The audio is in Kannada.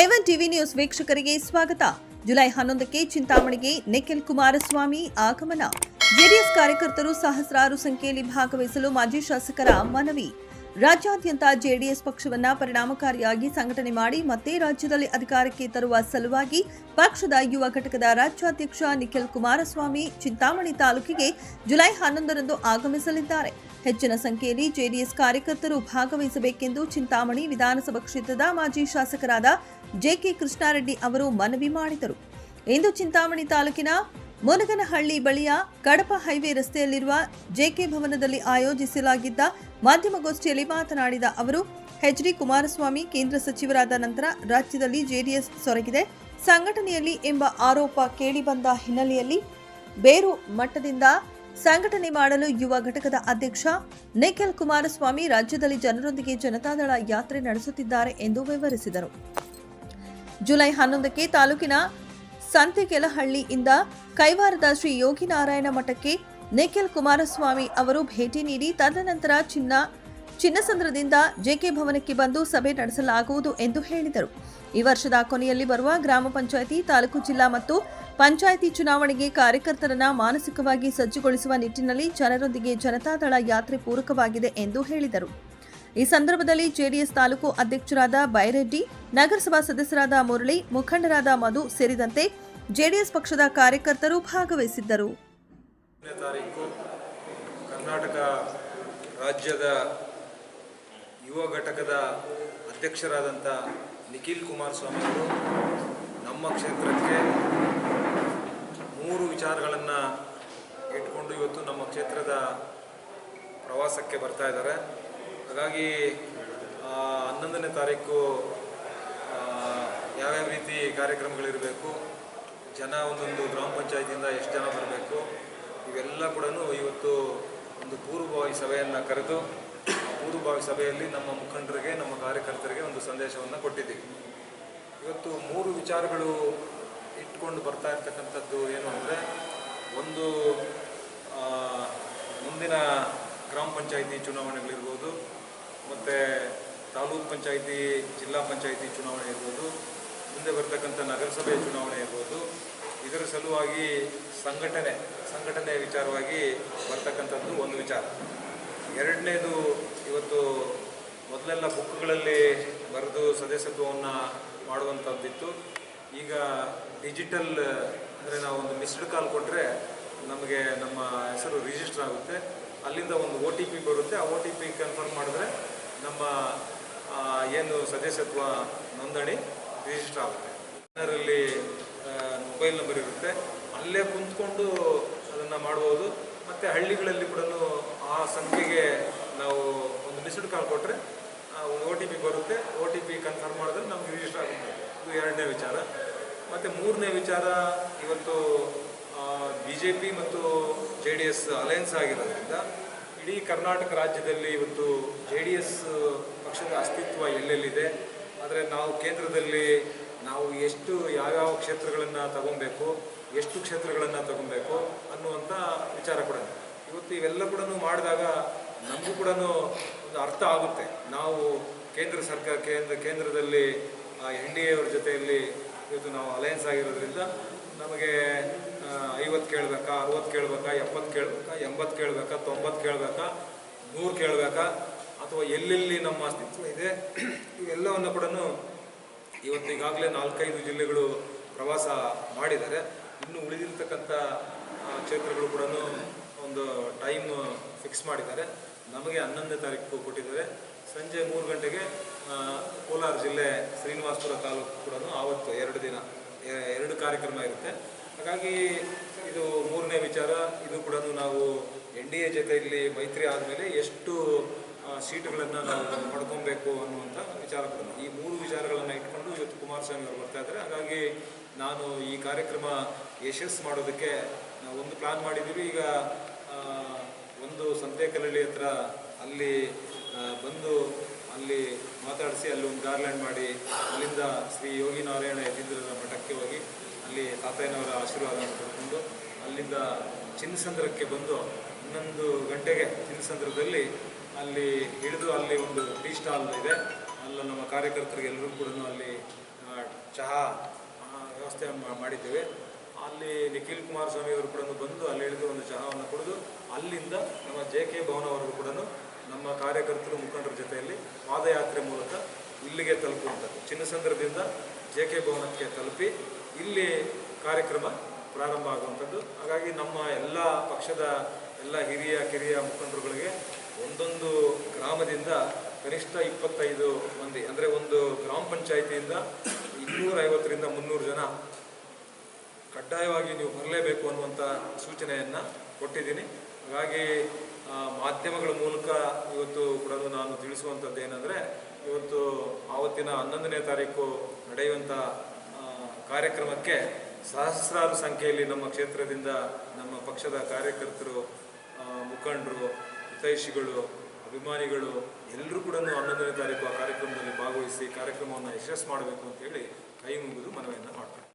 ಏವನ್ ಟಿವಿ ನ್ಯೂಸ್ ವೀಕ್ಷಕರಿಗೆ ಸ್ವಾಗತ. ಜುಲೈ ಹನ್ನೊಂದಕ್ಕೆ ಚಿಂತಾಮಣಿಗೆ ನಿಖಿಲ್ ಕುಮಾರಸ್ವಾಮಿ ಆಗಮನ. ಜೆಡಿಎಸ್ ಕಾರ್ಯಕರ್ತರು ಸಹಸ್ರಾರು ಸಂಖ್ಯೆಯಲ್ಲಿ ಭಾಗವಹಿಸಲು ಮಾಜಿ ಶಾಸಕರ ಮನವಿ. ರಾಜ್ಯಾದ್ಯಂತ ಜೆಡಿಎಸ್ ಪಕ್ಷವನ್ನ ಪರಿಣಾಮಕಾರಿಯಾಗಿ ಸಂಘಟನೆ ಮಾಡಿ ಮತ್ತೆ ರಾಜ್ಯದಲ್ಲಿ ಅಧಿಕಾರಕ್ಕೆ ತರುವ ಸಲುವಾಗಿ ಪಕ್ಷದ ಯುವ ಘಟಕದ ರಾಜ್ಯಾಧ್ಯಕ್ಷ ನಿಖಿಲ್ ಕುಮಾರಸ್ವಾಮಿ ಚಿಂತಾಮಣಿ ತಾಲೂಕಿಗೆ ಜುಲೈ ಹನ್ನೊಂದರಂದು ಆಗಮಿಸಲಿದ್ದಾರೆ. ಹೆಚ್ಚಿನ ಸಂಖ್ಯೆಯಲ್ಲಿ ಜೆಡಿಎಸ್ ಕಾರ್ಯಕರ್ತರು ಭಾಗವಹಿಸಬೇಕೆಂದು ಚಿಂತಾಮಣಿ ವಿಧಾನಸಭಾ ಕ್ಷೇತ್ರದ ಮಾಜಿ ಶಾಸಕರಾದ ಜೆಕೆ ಕೃಷ್ಣಾರೆಡ್ಡಿ ಅವರು ಮನವಿ ಮಾಡಿದರು. ಇಂದು ಚಿಂತಾಮಣಿ ತಾಲೂಕಿನ ಮುನಗನಹಳ್ಳಿ ಬಳಿಯ ಕಡಪ ಹೈವೇ ರಸ್ತೆಯಲ್ಲಿರುವ ಜೆಕೆ ಭವನದಲ್ಲಿ ಆಯೋಜಿಸಲಾಗಿದ್ದ ಮಾಧ್ಯಮಗೋಷ್ಠಿಯಲ್ಲಿ ಮಾತನಾಡಿದ ಅವರು, ಎಚ್ಡಿ ಕುಮಾರಸ್ವಾಮಿ ಕೇಂದ್ರ ಸಚಿವರಾದ ನಂತರ ರಾಜ್ಯದಲ್ಲಿ ಜೆಡಿಎಸ್ ಸೊರಗಿದೆ. ಸಂಘಟನೆಯಲ್ಲಿ ಎಂಬ ಆರೋಪ ಕೇಳಿಬಂದ ಹಿನ್ನೆಲೆಯಲ್ಲಿ ಬೇರು ಮಟ್ಟದಿಂದ ಸಂಘಟನೆ ಮಾಡಲು ಯುವ ಘಟಕದ ಅಧ್ಯಕ್ಷ ನಿಖಿಲ್ ಕುಮಾರಸ್ವಾಮಿ ರಾಜ್ಯದಲ್ಲಿ ಜನರೊಂದಿಗೆ ಜನತಾದಳ ಯಾತ್ರೆ ನಡೆಸುತ್ತಿದ್ದಾರೆ ಎಂದು ವಿವರಿಸಿದರು. ಜುಲೈ ಹನ್ನೊಂದಕ್ಕೆ ತಾಲೂಕಿನ ಸಂತೆಕೆಲಹಳ್ಳಿಯಿಂದ ಕೈವಾರದ ಶ್ರೀ ಯೋಗಿನಾರಾಯಣ ಮಠಕ್ಕೆ ನಿಖಿಲ್ ಕುಮಾರಸ್ವಾಮಿ ಅವರು ಭೇಟಿ ನೀಡಿ, ತದನಂತರ ಚಿನ್ನ ಚಿನ್ನಸಂದ್ರದಿಂದ ಜೆಕೆ ಭವನಕ್ಕೆ ಬಂದು ಸಭೆ ನಡೆಸಲಾಗುವುದು ಎಂದು ಹೇಳಿದರು. ಈ ವರ್ಷದ ಕೊನೆಯಲ್ಲಿ ಬರುವ ಗ್ರಾಮ ಪಂಚಾಯಿತಿ, ತಾಲೂಕು ಜಿಲ್ಲಾ ಮತ್ತು ಪಂಚಾಯಿತಿ ಚುನಾವಣೆಗೆ ಕಾರ್ಯಕರ್ತರನ್ನ ಮಾನಸಿಕವಾಗಿ ಸಜ್ಜುಗೊಳಿಸುವ ನಿಟ್ಟಿನಲ್ಲಿ ಜನರೊಂದಿಗೆ ಜನತಾದಳ ಯಾತ್ರೆ ಪೂರಕವಾಗಿದೆ ಎಂದು ಹೇಳಿದರು. ಈ ಸಂದರ್ಭದಲ್ಲಿ ಜೆಡಿಎಸ್ ತಾಲೂಕು ಅಧ್ಯಕ್ಷರಾದ ಬೈರೆಡ್ಡಿ, ನಗರಸಭಾ ಸದಸ್ಯರಾದ ಮುರಳಿ, ಮುಖಂಡರಾದ ಮಧು ಸೇರಿದಂತೆ ಜೆಡಿಎಸ್ ಪಕ್ಷದ ಕಾರ್ಯಕರ್ತರು ಭಾಗವಹಿಸಿದ್ದರು. ಕರ್ನಾಟಕ ರಾಜ್ಯದ ಯುವ ಘಟಕದ ಅಧ್ಯಕ್ಷರಾದಂಥ ನಿಖಿಲ್ ಕುಮಾರಸ್ವಾಮಿ ಅವರು ನಮ್ಮ ಕ್ಷೇತ್ರಕ್ಕೆ ಮೂರು ವಿಚಾರಗಳನ್ನು ಇಟ್ಕೊಂಡು ಇವತ್ತು ನಮ್ಮ ಕ್ಷೇತ್ರದ ಪ್ರವಾಸಕ್ಕೆ ಬರ್ತಾ ಇದ್ದಾರೆ. ಹಾಗಾಗಿ ಹನ್ನೊಂದನೇ ತಾರೀಕು ಯಾವ್ಯಾವ ರೀತಿ ಕಾರ್ಯಕ್ರಮಗಳಿರಬೇಕು, ಜನ ಒಂದೊಂದು ಗ್ರಾಮ ಪಂಚಾಯತಿಯಿಂದ ಎಷ್ಟು ಜನ ಬರಬೇಕು, ಇವೆಲ್ಲ ಕೂಡ ಇವತ್ತು ಒಂದು ಪೂರ್ವಭಾವಿ ಸಭೆಯನ್ನು ಕರೆದು ಪೂರ್ವಭಾವಿ ಸಭೆಯಲ್ಲಿ ನಮ್ಮ ಮುಖಂಡರಿಗೆ, ನಮ್ಮ ಕಾರ್ಯಕರ್ತರಿಗೆ ಒಂದು ಸಂದೇಶವನ್ನು ಕೊಟ್ಟಿದ್ದೀವಿ. ಇವತ್ತು ಮೂರು ವಿಚಾರಗಳು ಇಟ್ಕೊಂಡು ಬರ್ತಾ ಇರ್ತಕ್ಕಂಥದ್ದು ಏನು ಅಂದರೆ, ಒಂದು ಮುಂದಿನ ಗ್ರಾಮ ಪಂಚಾಯಿತಿ ಚುನಾವಣೆಗಳಿರ್ಬೋದು, ಮತ್ತು ತಾಲೂಕು ಪಂಚಾಯಿತಿ, ಜಿಲ್ಲಾ ಪಂಚಾಯಿತಿ ಚುನಾವಣೆ ಇರ್ಬೋದು, ಮುಂದೆ ಬರ್ತಕ್ಕಂಥ ನಗರಸಭೆ ಚುನಾವಣೆ ಇರ್ಬೋದು, ಇದರ ಸಲುವಾಗಿ ಸಂಘಟನೆ ಸಂಘಟನೆ ವಿಚಾರವಾಗಿ ಬರ್ತಕ್ಕಂಥದ್ದು ಒಂದು ವಿಚಾರ. ಎರಡನೇದು ಇವತ್ತು ಮೊದಲೆಲ್ಲ ಬುಕ್ಗಳಲ್ಲಿ ಬರೆದು ಸದಸ್ಯತ್ವವನ್ನು ಮಾಡುವಂಥದ್ದಿತ್ತು. ಈಗ ಡಿಜಿಟಲ್, ಅಂದರೆ ನಾವು ಒಂದು ಮಿಸ್ಡ್ ಕಾಲ್ ಕೊಟ್ಟರೆ ನಮಗೆ ನಮ್ಮ ಹೆಸರು ರಿಜಿಸ್ಟರ್ ಆಗುತ್ತೆ. ಅಲ್ಲಿಂದ ಒಂದು ಒ ಟಿ ಪಿ ಬರುತ್ತೆ. ಆ ಒ ಟಿ ಪಿ ಕನ್ಫರ್ಮ್ ಮಾಡಿದ್ರೆ ನಮ್ಮ ಏನು ಸದಸ್ಯತ್ವ ನೋಂದಣಿ ರಿಜಿಸ್ಟರ್ ಆಗುತ್ತೆ. ಅದರಲ್ಲಿ ಮೊಬೈಲ್ ನಂಬರ್ ಇರುತ್ತೆ. ಅಲ್ಲೇ ಕುಂತ್ಕೊಂಡು ಅದನ್ನು ಮಾಡ್ಬೋದು. ಮತ್ತು ಹಳ್ಳಿಗಳಲ್ಲಿ ಕೂಡ ಆ ಸಂಖ್ಯೆಗೆ ಮಿಸ್ಡ್ ಕಾಲ್ ಕೊಟ್ಟರೆ ಒಂದು ಒ ಟಿ ಪಿ ಬರುತ್ತೆ. ಒ ಟಿ ಪಿ ಕನ್ಫರ್ಮ್ ಮಾಡಿದ್ರೆ ನಮ್ಗೆ ರಿಜಿಸ್ಟರ್ ಆಗುತ್ತೆ. ಇದು ಎರಡನೇ ವಿಚಾರ. ಮತ್ತು ಮೂರನೇ ವಿಚಾರ, ಇವತ್ತು ಬಿ ಜೆ ಪಿ ಮತ್ತು ಜೆ ಡಿ ಎಸ್ ಅಲಯನ್ಸ್ ಆಗಿರೋದ್ರಿಂದ, ಇಡೀ ಕರ್ನಾಟಕ ರಾಜ್ಯದಲ್ಲಿ ಇವತ್ತು ಜೆ ಡಿ ಎಸ್ ಪಕ್ಷದ ಅಸ್ತಿತ್ವ ಎಲ್ಲೆಲ್ಲಿದೆ? ಆದರೆ ನಾವು ಕೇಂದ್ರದಲ್ಲಿ ನಾವು ಎಷ್ಟು ಯಾವ್ಯಾವ ಕ್ಷೇತ್ರಗಳನ್ನು ತಗೊಬೇಕು, ಎಷ್ಟು ಕ್ಷೇತ್ರಗಳನ್ನು ತಗೊಬೇಕು ಅನ್ನುವಂಥ ವಿಚಾರ ಕೂಡ. ಇವತ್ತು ಇವೆಲ್ಲ ಕೂಡ ಮಾಡಿದಾಗ ನಮಗೂ ಕೂಡ ಒಂದು ಅರ್ಥ ಆಗುತ್ತೆ. ನಾವು ಕೇಂದ್ರ ಸರ್ಕಾರ, ಕೇಂದ್ರ, ಕೇಂದ್ರದಲ್ಲಿ ಎನ್ ಡಿ ಎವ್ರ ಜೊತೆಯಲ್ಲಿ ಇವತ್ತು ನಾವು ಅಲಯನ್ಸ್ ಆಗಿರೋದ್ರಿಂದ ನಮಗೆ ಐವತ್ತು ಕೇಳಬೇಕಾ, ಅರವತ್ತು ಕೇಳಬೇಕಾ, ಎಪ್ಪತ್ತು ಕೇಳಬೇಕಾ, ಎಂಬತ್ತು ಕೇಳಬೇಕಾ, ತೊಂಬತ್ತು ಕೇಳಬೇಕಾ, ನೂರು ಕೇಳಬೇಕಾ, ಅಥವಾ ಎಲ್ಲೆಲ್ಲಿ ನಮ್ಮ ಅಸ್ತಿತ್ವ ಇದೆ, ಇವೆಲ್ಲವನ್ನು ಕೂಡ ಇವತ್ತು ಈಗಾಗಲೇ ನಾಲ್ಕೈದು ಜಿಲ್ಲೆಗಳು ಪ್ರವಾಸ ಮಾಡಿದ್ದಾರೆ. ಇನ್ನು ಉಳಿದಿರ್ತಕ್ಕಂಥ ಕ್ಷೇತ್ರಗಳು ಕೂಡ ಒಂದು ಟೈಮ್ ಫಿಕ್ಸ್ ಮಾಡಿದ್ದಾರೆ. ನಮಗೆ ಹನ್ನೊಂದನೇ ತಾರೀಕು ಕೊಟ್ಟಿದ್ದಾರೆ. ಸಂಜೆ ಮೂರು ಗಂಟೆಗೆ ಕೋಲಾರ ಜಿಲ್ಲೆ ಶ್ರೀನಿವಾಸಪುರ ತಾಲೂಕು ಕೂಡ ಆವತ್ತು ಎರಡು ದಿನ ಎರಡು ಕಾರ್ಯಕ್ರಮ ಇರುತ್ತೆ. ಹಾಗಾಗಿ ಇದು ಮೂರನೇ ವಿಚಾರ. ಇದು ಕೂಡ ನಾವು ಎನ್ ಡಿ ಎ ಜೊತೆಯಲ್ಲಿ ಮೈತ್ರಿ ಆದಮೇಲೆ ಎಷ್ಟು ಸೀಟುಗಳನ್ನು ನಾವು ಪಡ್ಕೊಬೇಕು ಅನ್ನುವಂಥ ವಿಚಾರ ಕೂಡ ಈ ಮೂರು ವಿಚಾರಗಳನ್ನು ಇಟ್ಕೊಂಡು ಇವತ್ತು ಕುಮಾರಸ್ವಾಮಿ ಅವರು ಬರ್ತಾ ಇದ್ದಾರೆ. ಹಾಗಾಗಿ ನಾನು ಈ ಕಾರ್ಯಕ್ರಮ ಯಶಸ್ಸು ಮಾಡೋದಕ್ಕೆ ಒಂದು ಪ್ಲಾನ್ ಮಾಡಿದ್ದೀವಿ. ಈಗ ಒಂದು ಸಂತೆಕಲ್ಲಳ್ಳಿ ಹತ್ರ ಅಲ್ಲಿ ಬಂದು ಅಲ್ಲಿ ಮಾತಾಡಿಸಿ ಅಲ್ಲಿ ಒಂದು ಗಾರ್ಲ್ಯಾಂಡ್ ಮಾಡಿ, ಅಲ್ಲಿಂದ ಶ್ರೀ ಯೋಗಿ ನಾರಾಯಣ ಯತೀಂದ್ರ ಮಠಕ್ಕೆ ಹೋಗಿ ಅಲ್ಲಿ ತಾತಯ್ಯನವರ ಆಶೀರ್ವಾದವನ್ನು ಪಡ್ಕೊಂಡು ಅಲ್ಲಿಂದ ಚಿನ್ನಸಂದ್ರಕ್ಕೆ ಬಂದು ಹನ್ನೊಂದು ಗಂಟೆಗೆ ಚಿನ್ನಸಂದ್ರದಲ್ಲಿ ಅಲ್ಲಿ ಹಿಡಿದು ಅಲ್ಲಿ ಒಂದು ಟೀ ಸ್ಟಾಲ್ ಇದೆ. ಅಲ್ಲ ನಮ್ಮ ಕಾರ್ಯಕರ್ತರಿಗೆ ಎಲ್ಲರೂ ಕೂಡ ಅಲ್ಲಿ ಚಹಾ ವ್ಯವಸ್ಥೆ ಮಾಡಿದ್ದೇವೆ. ಅಲ್ಲಿ ನಿಖಿಲ್ ಕುಮಾರಸ್ವಾಮಿ ಅವರು ಕೂಡ ಬಂದು ಅಲ್ಲಿ ಇಳಿದು ಒಂದು ಚಹಾವನ್ನು ಕುಡಿದು ಅಲ್ಲಿಂದ ನಮ್ಮ ಜೆ ಕೆ ಭವನವರೆಗೂ ಕೂಡ ನಮ್ಮ ಕಾರ್ಯಕರ್ತರು ಮುಖಂಡರ ಜೊತೆಯಲ್ಲಿ ಪಾದಯಾತ್ರೆ ಮೂಲಕ ಇಲ್ಲಿಗೆ ತಲುಪುವಂಥದ್ದು. ಚಿನ್ನಸಂದ್ರದಿಂದ ಜೆ ಕೆ ಭವನಕ್ಕೆ ತಲುಪಿ ಇಲ್ಲಿ ಕಾರ್ಯಕ್ರಮ ಪ್ರಾರಂಭ ಆಗುವಂಥದ್ದು. ಹಾಗಾಗಿ ನಮ್ಮ ಎಲ್ಲ ಪಕ್ಷದ ಎಲ್ಲ ಹಿರಿಯ, ಕಿರಿಯ ಮುಖಂಡರುಗಳಿಗೆ ಒಂದೊಂದು ಗ್ರಾಮದಿಂದ ಕನಿಷ್ಠ ಇಪ್ಪತ್ತೈದು ಮಂದಿ, ಅಂದರೆ ಒಂದು ಗ್ರಾಮ ಪಂಚಾಯಿತಿಯಿಂದ ಇನ್ನೂರ ಐವತ್ತರಿಂದ ಮುನ್ನೂರು ಜನ ಕಡ್ಡಾಯವಾಗಿ ನೀವು ಬರಲೇಬೇಕು ಅನ್ನುವಂಥ ಸೂಚನೆಯನ್ನು ಕೊಟ್ಟಿದ್ದೀನಿ. ಹಾಗಾಗಿ ಮಾಧ್ಯಮಗಳ ಮೂಲಕ ಇವತ್ತು ಕೂಡ ನಾನು ತಿಳಿಸುವಂಥದ್ದು ಏನಂದರೆ, ಇವತ್ತು ಆವತ್ತಿನ ಹನ್ನೊಂದನೇ ತಾರೀಕು ನಡೆಯುವಂಥ ಕಾರ್ಯಕ್ರಮಕ್ಕೆ ಸಹಸ್ರಾರು ಸಂಖ್ಯೆಯಲ್ಲಿ ನಮ್ಮ ಕ್ಷೇತ್ರದಿಂದ ನಮ್ಮ ಪಕ್ಷದ ಕಾರ್ಯಕರ್ತರು ಮುಖಂಡರು, ಹಿತೈಷಿಗಳು, ಅಭಿಮಾನಿಗಳು ಎಲ್ಲರೂ ಕೂಡ ಹನ್ನೊಂದನೇ ತಾರೀಕು ಆ ಕಾರ್ಯಕ್ರಮದಲ್ಲಿ ಭಾಗವಹಿಸಿ ಕಾರ್ಯಕ್ರಮವನ್ನು ಯಶಸ್ಸು ಮಾಡಬೇಕು ಅಂತೇಳಿ ಕೈ ಮುಗಿದು ಮನವಿಯನ್ನು ಮಾಡ್ತಾರೆ